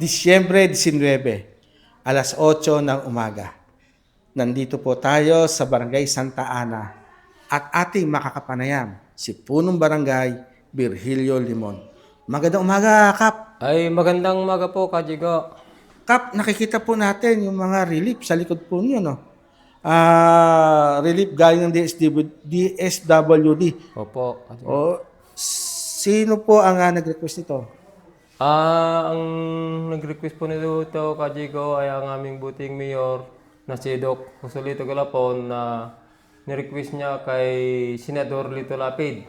Disyembre 19, alas 8 ng umaga. Nandito po tayo sa Barangay Santa Ana at ating makakapanayam si Punong Barangay Virgilio Limon. Magandang umaga, Kap. Ay, magandang umaga po, Kajigo. Kap, nakikita po natin yung mga relief sa likod po niyo, no? Ah, relief galing ng DSW, DSWD. Opo. Kajigo. O, sino po ang ah, nag-request nito? Ah, ang nag-request po nito ito, Kajigo, ay ang aming buting mayor na si Doc Joselito Galapon na ni-request niya kay Senador Lito Lapid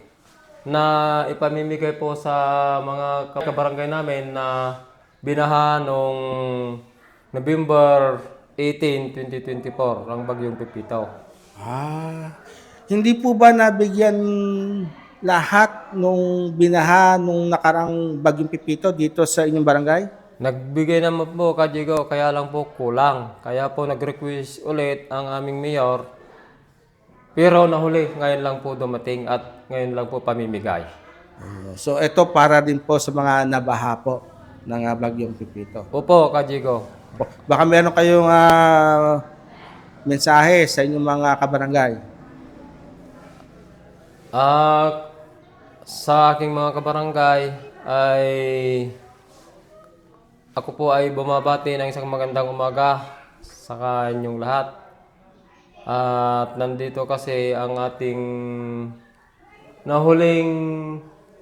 na ipamimigay po sa mga kabarangay namin na binaha noong November 18, 2024, ang bagyong Pipito. Ah, hindi po ba nabigyan lahat nung binaha nung nakarang bagyong pipito dito sa inyong barangay? Nagbigay naman po Kajigo, kaya lang po kulang. Kaya po nag-request ulit ang aming mayor. Pero nahuli, ngayon lang po dumating at ngayon lang po pamimigay. Ah, So ito para din po sa mga nabaha po ng ah, bagyong pipito. Opo, Kajigo. Ba- Baka meron kayong ah, mensahe sa inyong mga kabarangay. Ah, sa aking mga kabarangay ay ako po ay bumabati ng isang magandang umaga sa kanyong lahat. At nandito kasi ang ating nahuling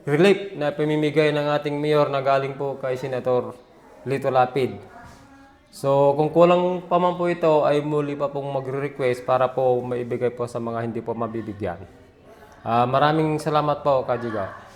relief na pamimigay ng ating mayor na galing po kay Senator Lito Lapid. So kung kulang pa man po ito ay muli pa pong magre-request para po maibigay po sa mga hindi po mabibigyan. Ah, maraming salamat po, Kajiga.